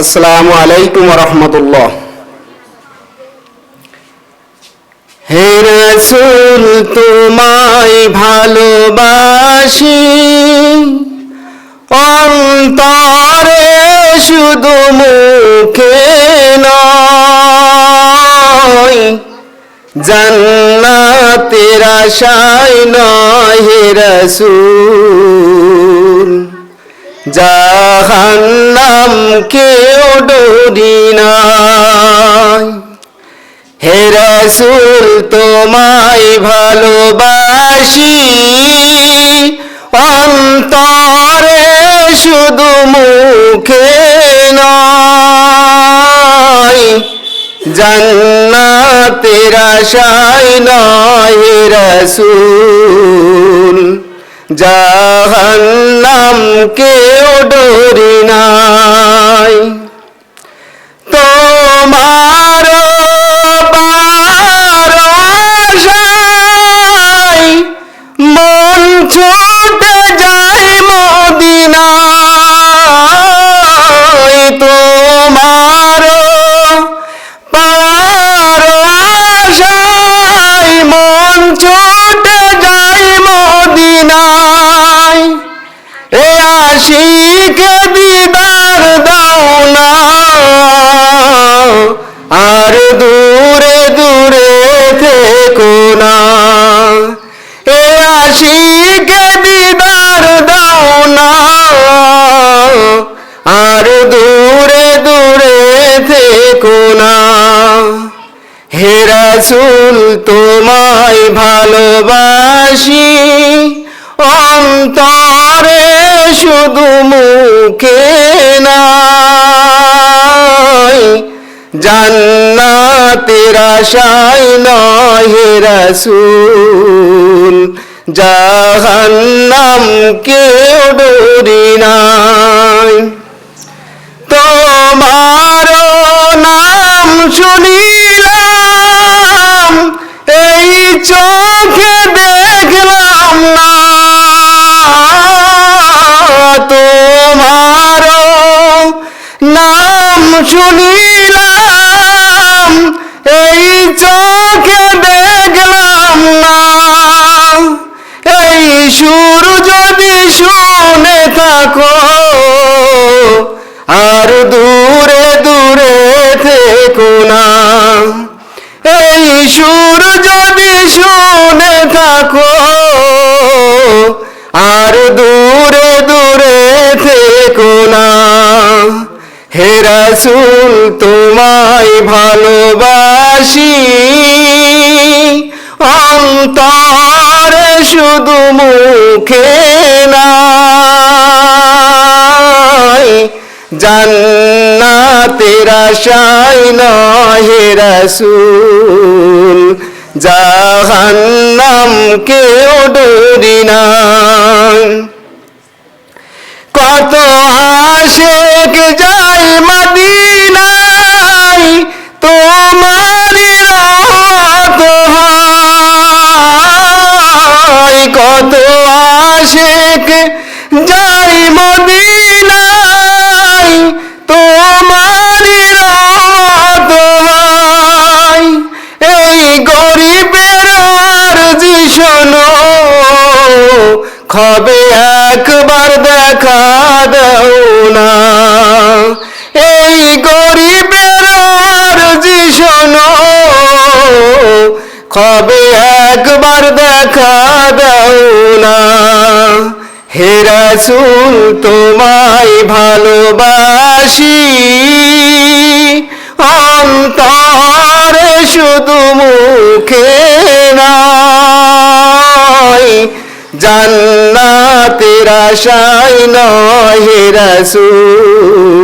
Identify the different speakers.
Speaker 1: আসসালামু আলাইকুম রহমতুল্লাহ হে রসুল, তোমায় ভালোবাসি। অন্তরে শুধু মুখে নয়, জান্নাতের আশায় নয় হে রসুল। জাহান্নাম কেউ ডরি নাই। হে রসুল, তোমায় ভালোবাসি। অন্তরে শুধু মুখে নয় জান্নাতের আশায় নয় রসুল। জাহান্নাম কেউ ডরি নাই। তোমার মন ছুটে আশিকে দিদার দাও না আর দূরে দূরে থেকো না। এ আশিকে দিদার দাও আর দূরে দূরে থেকো না। হে রাসূল, তোমায় ভালোবাসি। অন্তরে শুধু মুখে নাই। জান্নাতের আশায় নয় হে রাসূল জাহান্নাম কেউ ডরি নাই। তোমার নাম শুনিলাম রাসূল তোমায় ভালোবাসি। অন্তরে শুধু মুখে নাই। জান্নাতের আশায় নয় হে রাসূল। জাহান্নাম কেউ ডরি না। কত আশেক যাই মদিনায় তোমারি রাত হয়। কত আশেক যাই মদিনায়, তোমারি রাত হয়। এই গরিবের আরজি শোনো, খবে একবার দেখা দাও না। গরিবের আরজি শোনো। খবে একবার দেখা দাও না। হে রাসূল, তোমায় ভালোবাসি। অন্তরে শুধু মুখে নয় জান্নাতের আশায় নয় হে রাসূল।